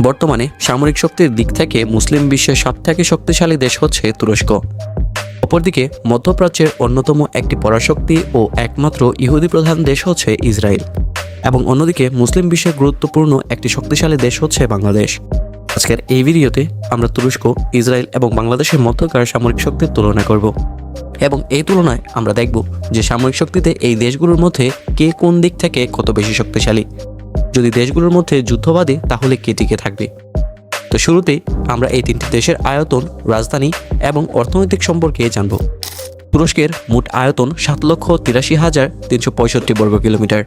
বর্তমানে সামরিক শক্তির দিক থেকে মুসলিম বিশ্বের সবথেকে শক্তিশালী দেশ হচ্ছে তুরস্ক। অপরদিকে, মধ্যপ্রাচ্যের অন্যতম একটি পরাশক্তি ও একমাত্র ইহুদি প্রধান দেশ হচ্ছে ইসরায়েল। এবং অন্যদিকে, মুসলিম বিশ্বের গুরুত্বপূর্ণ একটি শক্তিশালী দেশ হচ্ছে বাংলাদেশ। আজকের এই ভিডিওতে আমরা তুরস্ক, ইসরায়েল এবং বাংলাদেশের মধ্যকার সামরিক শক্তির তুলনা করব। এবং এই তুলনায় আমরা দেখব যে সামরিক শক্তিতে এই দেশগুলোর মধ্যে কে কোন দিক থেকে কত বেশি শক্তিশালী। যদি দেশগুলোর মধ্যে যুদ্ধ বাঁধে, তাহলে কে টিকে থাকবে? তো শুরুতেই আমরা এই তিনটি দেশের আয়তন, রাজধানী এবং অর্থনৈতিক সম্পর্কে জানব। তুরস্কের মোট আয়তন সাত লক্ষ তিরাশি হাজার তিনশো পঁয়ষট্টি বর্গ কিলোমিটার।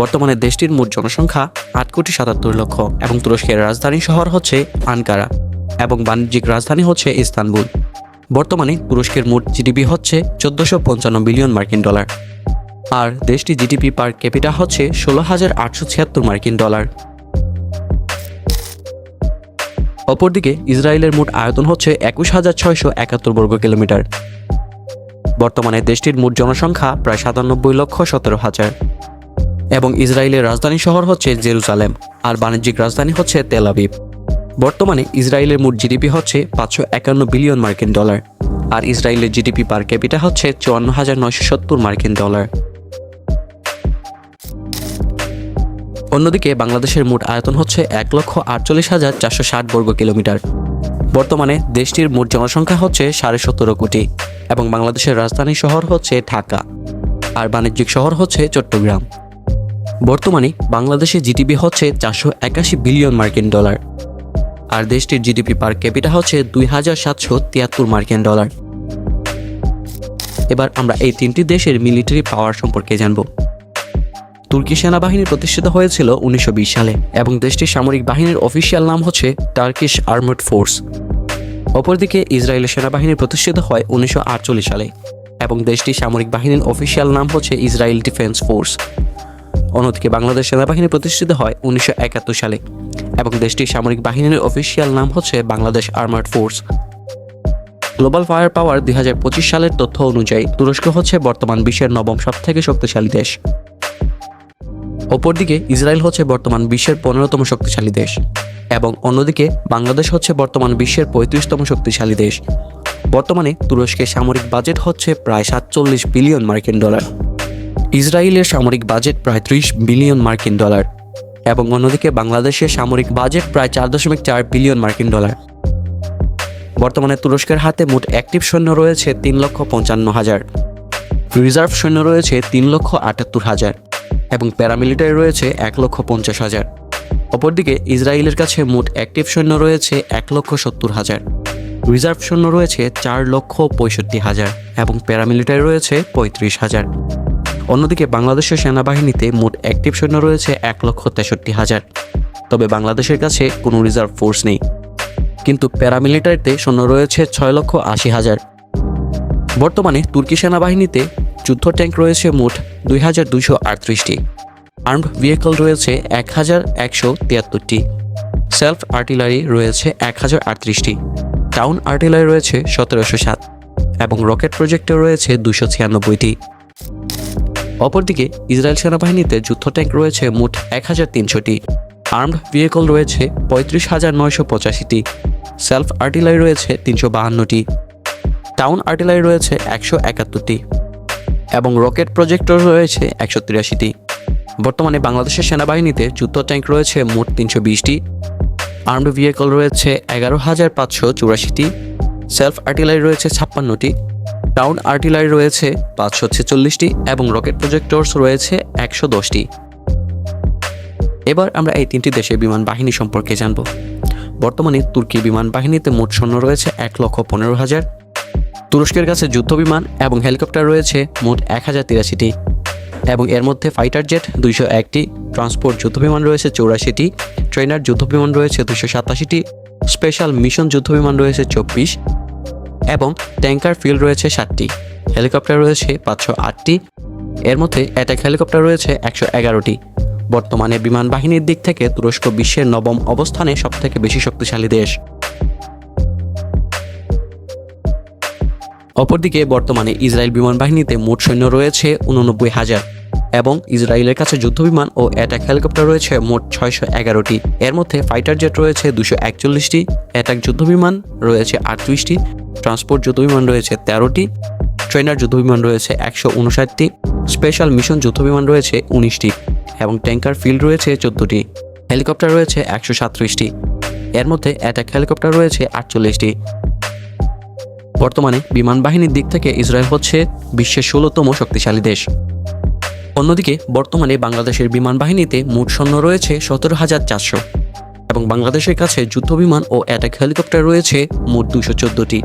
বর্তমানে দেশটির মোট জনসংখ্যা আট কোটি সাতাত্তর লক্ষ এবং তুরস্কের রাজধানী শহর হচ্ছে আনকারা এবং বাণিজ্যিক রাজধানী হচ্ছে ইস্তানবুল। বর্তমানে তুরস্কের মোট জিডিপি হচ্ছে চোদ্দোশো পঞ্চান্ন বিলিয়ন মার্কিন ডলার। আর দেশটি জিডিপি পার ক্যাপিটা হচ্ছে ষোলো হাজার আটশো ছিয়াত্তর মার্কিন ডলার। অপরদিকে ইসরায়েলের মোট আয়তন হচ্ছে একুশ হাজার ছয়শো একাত্তর বর্গ কিলোমিটার। বর্তমানে দেশটির মোট জনসংখ্যা প্রায় সাতানব্বই লক্ষ সতেরো হাজার। এবং ইসরায়েলের রাজধানী শহর হচ্ছে জেরুজালেম আর বাণিজ্যিক রাজধানী হচ্ছে তেল আবিব। বর্তমানে ইসরায়েলের মোট জিডিপি হচ্ছে পাঁচশো একান্ন বিলিয়ন মার্কিন ডলার, আর ইসরায়েলের জিডিপি পার ক্যাপিটা হচ্ছে চুয়ান্ন হাজার নয়শো সত্তর মার্কিন ডলার। অন্যদিকে বাংলাদেশের মোট আয়তন হচ্ছে এক লক্ষ আটচল্লিশ হাজার চারশো ষাট বর্গ কিলোমিটার। বর্তমানে দেশটির মোট জনসংখ্যা হচ্ছে সাড়ে সতেরো কোটি এবং বাংলাদেশের রাজধানী শহর হচ্ছে ঢাকা আর বাণিজ্যিক শহর হচ্ছে চট্টগ্রাম। বর্তমানে বাংলাদেশের জিডিপি হচ্ছে চারশো একাশি বিলিয়ন মার্কিন ডলার আর দেশটির জিডিপি পার ক্যাপিটা হচ্ছে দুই হাজার সাতশো তিয়াত্তর মার্কিন ডলার। এবার আমরা এই তিনটি দেশের মিলিটারি পাওয়ার সম্পর্কে জানব। তুর্কি সেনাবাহিনী প্রতিষ্ঠিত হয়েছিল উনিশশো বিশ সালে এবং দেশটির সামরিক বাহিনীর অফিসিয়াল নাম হচ্ছে টার্কিশ আর্মড ফোর্স। অপরদিকে ইসরায়েলের সেনাবাহিনী প্রতিষ্ঠিত হয় উনিশশো আটচল্লিশ সালে এবং দেশটির সামরিক বাহিনীর অফিসিয়াল নাম হচ্ছে ইসরায়েল ডিফেন্স ফোর্স। অন্যদিকে বাংলাদেশ সেনাবাহিনী প্রতিষ্ঠিত হয় উনিশশো একাত্তর সালে এবং দেশটির সামরিক বাহিনীর অফিসিয়াল নাম হচ্ছে Bangladesh armoured force. Global fire power দুই হাজার পঁচিশ সালের তথ্য অনুযায়ী তুরস্ক হচ্ছে বর্তমান বিশ্বের নবম সবথেকে শক্তিশালী দেশ। অপরদিকে, ইসরায়েল হচ্ছে বর্তমান বিশ্বের পনেরোতম শক্তিশালী দেশ এবং অন্যদিকে, বাংলাদেশ হচ্ছে বর্তমান বিশ্বের পঁয়ত্রিশতম শক্তিশালী দেশ। বর্তমানে, তুরস্কের সামরিক বাজেট হচ্ছে প্রায় সাতচল্লিশ বিলিয়ন মার্কিন ডলার। ইসরায়েলের সামরিক বাজেট প্রায় ত্রিশ বিলিয়ন মার্কিন ডলার এবং অন্যদিকে, বাংলাদেশের সামরিক বাজেট প্রায় চার দশমিক চার বিলিয়ন মার্কিন ডলার। বর্তমানে, তুরস্কের হাতে মোট অ্যাক্টিভ সৈন্য রয়েছে তিন লক্ষ পঞ্চান্ন হাজার। রিজার্ভ সৈন্য রয়েছে তিন লক্ষ আটাত্তর হাজার। এবং প্যারামিলিটারি রয়েছে এক লক্ষ পঞ্চাশ হাজার। অপরদিকে ইসরায়েলের কাছে মোট অ্যাক্টিভ সৈন্য রয়েছে এক লক্ষ সত্তর হাজার। রিজার্ভ সৈন্য রয়েছে চার লক্ষ পঁয়ষট্টি হাজার এবং প্যারামিলিটারি রয়েছে পঁয়ত্রিশ হাজার। অন্যদিকে বাংলাদেশের সেনাবাহিনীতে মোট অ্যাক্টিভ সৈন্য রয়েছে এক লক্ষ তেষট্টি হাজার। তবে বাংলাদেশের কাছে কোনো রিজার্ভ ফোর্স নেই। কিন্তু প্যারামিলিটারিতে সৈন্য রয়েছে ছয় লক্ষ আশি হাজার। বর্তমানে তুর্কি সেনাবাহিনীতে যুদ্ধ ট্যাঙ্ক রয়েছে মোট দুই হাজার দুইশো আটত্রিশটি। আর্মড ভেহিকল রয়েছে এক হাজার একশো তিয়াত্তরটি। সেলফ আর্টিলারি রয়েছে এক হাজার আটত্রিশটি। টাউন আর্টিলারি রয়েছে সতেরোশো সাত। এবং রকেট প্রজেক্টর রয়েছে দুশো ছিয়ানব্বইটি। অপরদিকে ইসরায়েল সেনাবাহিনীতে যুদ্ধ ট্যাঙ্ক রয়েছে মোট এক হাজার তিনশোটি। আর্মড ভেহিকল রয়েছে পঁয়ত্রিশ হাজার নয়শো পঁচাশিটি। সেলফ আর্টিলারি রয়েছে তিনশো বাহান্নটি। টাউন আর্টিলারি রয়েছে একশো একাত্তরটি। এবং রকেট প্রজেক্টর রয়েছে একশো তিরাশিটি। বর্তমানে বাংলাদেশের সেনাবাহিনীতে যুদ্ধ ট্যাঙ্ক রয়েছে মোট তিনশো বিশটি। আর্মড ভেহিকল রয়েছে এগারো হাজার পাঁচশো চুরাশিটি। সেলফ আর্টিলারি রয়েছে ছাপ্পান্নটি। টাউন আর্টিলারি রয়েছে পাঁচশো ছেচল্লিশটি এবং রকেট প্রজেক্টরস রয়েছে একশো দশটি। এবার আমরা এই তিনটি দেশের বিমান বাহিনী সম্পর্কে জানব। বর্তমানে তুর্কি বিমান বাহিনীতে মোট সৈন্য রয়েছে এক লক্ষ পনেরো হাজার। তুরস্কের কাছে যুদ্ধ বিমান এবং হেলিকপ্টার রয়েছে মোট এক হাজার তিরাশিটি। এবং এর মধ্যে ফাইটার জেট দুইশো একটি, ট্রান্সপোর্ট যুদ্ধবিমান রয়েছে চৌরাশিটি, ট্রেনার যুদ্ধবিমান রয়েছে দুশো সাতাশিটি, স্পেশাল মিশন যুদ্ধবিমান রয়েছে চব্বিশ, এবং ট্যাঙ্কার ফিল্ড রয়েছে সাতটি হেলিকপ্টার রয়েছে পাঁচশো আটটি, এর মধ্যে অ্যাটাক হেলিকপ্টার রয়েছে একশো এগারোটি। বর্তমানে বিমান বাহিনীর দিক থেকে তুরস্ক বিশ্বের নবম অবস্থানে সবথেকে বেশি শক্তিশালী দেশ। অপরদিকে বর্তমানে ইসরায়েল বিমান বাহিনীতে মোট সৈন্য রয়েছে উননব্বই হাজার এবং ইসরায়েলের কাছে যুদ্ধবিমান ও অ্যাটাক হেলিকপ্টার রয়েছে মোট ছয়শো এগারোটি। এর মধ্যে ফাইটার জেট রয়েছে দুশো একচল্লিশটি, অ্যাটাক যুদ্ধবিমান রয়েছে আটত্রিশটি, ট্রান্সপোর্ট যুদ্ধবিমান রয়েছে তেরোটি, ট্রেনার যুদ্ধবিমান রয়েছে একশো উনষাটটি, স্পেশাল মিশন যুদ্ধবিমান রয়েছে উনিশটি এবং ট্যাঙ্কার ফিল্ড রয়েছে চোদ্দোটি, হেলিকপ্টার রয়েছে একশো সাতত্রিশটি। এর মধ্যে অ্যাটাক হেলিকপ্টার রয়েছে আটচল্লিশটি। বর্তমানে বিমান বাহিনীর দিক থেকে ইসরায়েল হচ্ছে বিশ্বের ষোলোতম শক্তিশালী দেশ। অন্যদিকে, বর্তমানে বাংলাদেশের বিমান বাহিনীতে মোট সৈন্য রয়েছে সতেরো হাজার চারশো এবং বাংলাদেশের কাছে যুদ্ধবিমান ও অ্যাটাক হেলিকপ্টার রয়েছে মোট দুশো চোদ্দোটি।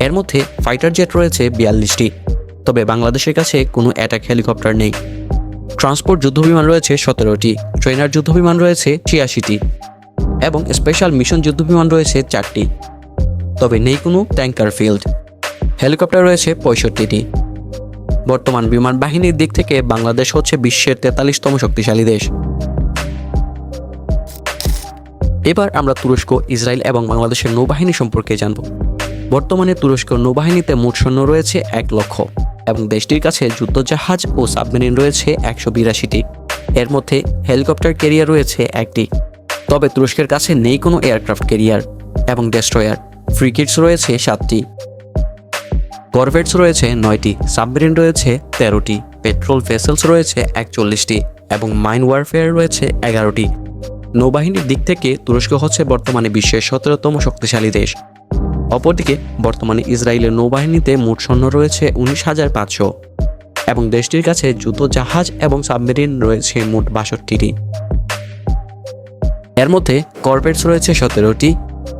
এর মধ্যে ফাইটার জেট রয়েছে বিয়াল্লিশটি, তবে বাংলাদেশের কাছে কোনো অ্যাটাক হেলিকপ্টার নেই। ট্রান্সপোর্ট যুদ্ধবিমান রয়েছে সতেরোটি ট্রেনার যুদ্ধবিমান রয়েছে ছিয়াশিটি এবং স্পেশাল মিশন যুদ্ধবিমান রয়েছে চারটি। তবে নেই কোনো ট্যাঙ্কার ফিল্ড। হেলিকপ্টার রয়েছে পঁয়ষট্টিটি। বর্তমান বিমান বাহিনীর দিক থেকে বাংলাদেশ হচ্ছে বিশ্বের তেতাল্লিশতম শক্তিশালী দেশ। এবার আমরা তুরস্ক, ইসরায়েল এবং বাংলাদেশের নৌবাহিনী সম্পর্কে জানব। বর্তমানে তুরস্ক নৌবাহিনীতে মোট সৈন্য রয়েছে এক লক্ষ এবং দেশটির কাছে যুদ্ধজাহাজ ও সাবমেরিন রয়েছে একশো বিরাশিটি। এর মধ্যে হেলিকপ্টার ক্যারিয়ার রয়েছে একটি। তবে তুরস্কের কাছে নেই কোনো এয়ারক্রাফট ক্যারিয়ার এবং ডেস্ট্রয়ার। ফ্রিগেটস রয়েছে সাতটি। করভেটস রয়েছে নয়টি। সাবমেরিন রয়েছে তেরোটি। পেট্রোল ভেসেলস রয়েছে একচল্লিশটি এবং মাইন ওয়ারফেয়ার রয়েছে এগারোটি। নৌবাহিনীর দিক থেকে তুরস্ক হচ্ছে বর্তমানে বিশ্বের সতেরোতম শক্তিশালী দেশ। অপরদিকে বর্তমানে ইসরায়েলের নৌবাহিনীতে মোট সৈন্য রয়েছে উনিশ হাজার পাঁচশো এবং দেশটির কাছে যুদ্ধ জাহাজ এবং সাবমেরিন রয়েছে মোট বাষট্টিটি। এর মধ্যে করভেটস রয়েছে সতেরোটি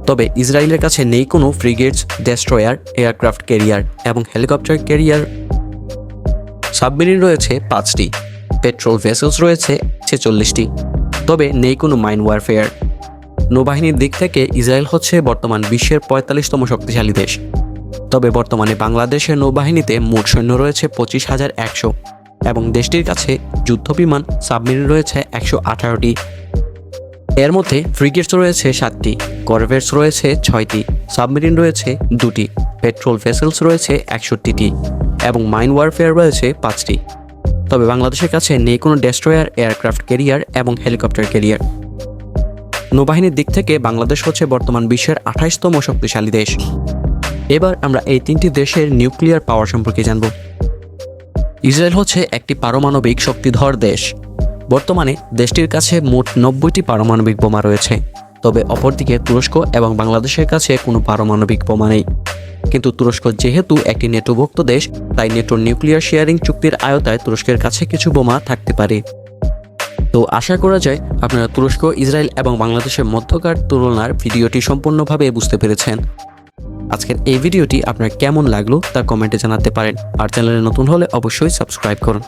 তবে ইসরায়েলের কাছে নেই কোনো ফ্রিগেটস, ডেস্ট্রয়ার, এয়ারক্রাফট ক্যারিয়ার এবং হেলিকপ্টার ক্যারিয়ার। সাবমেরিন রয়েছে পাঁচটি, পেট্রোল ভেসেলস রয়েছে ছেচল্লিশটি, তবে নেই কোনো মাইন ওয়ারফেয়ার। নৌবাহিনীর দিক থেকে ইসরায়েল হচ্ছে বর্তমান বিশ্বের পঁয়তাল্লিশতম শক্তিশালী দেশ। তবে বর্তমানে বাংলাদেশের নৌবাহিনীতে মোট সৈন্য রয়েছে পঁচিশ হাজার একশো এবং দেশটির কাছে যুদ্ধবিমান সাবমেরিন রয়েছে একশো আঠারোটি। এর মধ্যে ফ্রিগেটস রয়েছে সাতটি। করভেটস রয়েছে ছয়টি, সাবমেরিন রয়েছে দুটি, পেট্রোল ভেসেলস রয়েছে একষট্টিটি এবং মাইন ওয়ারফেয়ার রয়েছে পাঁচটি। তবে বাংলাদেশের কাছে নেই কোনো ডেস্ট্রয়ার, এয়ারক্রাফট ক্যারিয়ার এবং হেলিকপ্টার ক্যারিয়ার। নৌবাহিনীর দিক থেকে বাংলাদেশ হচ্ছে বর্তমান বিশ্বের আঠাইশতম শক্তিশালী দেশ। এবার আমরা এই তিনটি দেশের নিউক্লিয়ার পাওয়ার সম্পর্কে জানব। ইসরায়েল হচ্ছে একটি পারমাণবিক শক্তিধর দেশ। বর্তমানে দেশটির কাছে মোট নব্বইটি পারমাণবিক বোমা রয়েছে। তবে অপরদিকে তুরস্ক এবং বাংলাদেশের কাছে কোনো পারমাণবিক বোমা নেই। কিন্তু তুরস্ক যেহেতু একটি নেটোভুক্ত দেশ, তাই নেটোর নিউক্লিয়ার শেয়ারিং চুক্তির আয়তায় তুরস্কের কাছে কিছু বোমা থাকতে পারে। তো আশা করা যায় আপনারা তুরস্ক, ইসরায়েল এবং বাংলাদেশের মধ্যকার তুলনার ভিডিওটি সম্পূর্ণভাবে বুঝতে পেরেছেন। আজকের এই ভিডিওটি আপনার কেমন লাগল তা কমেন্টে জানাতে পারেন। আর চ্যানেলে নতুন হলে অবশ্যই সাবস্ক্রাইব করুন।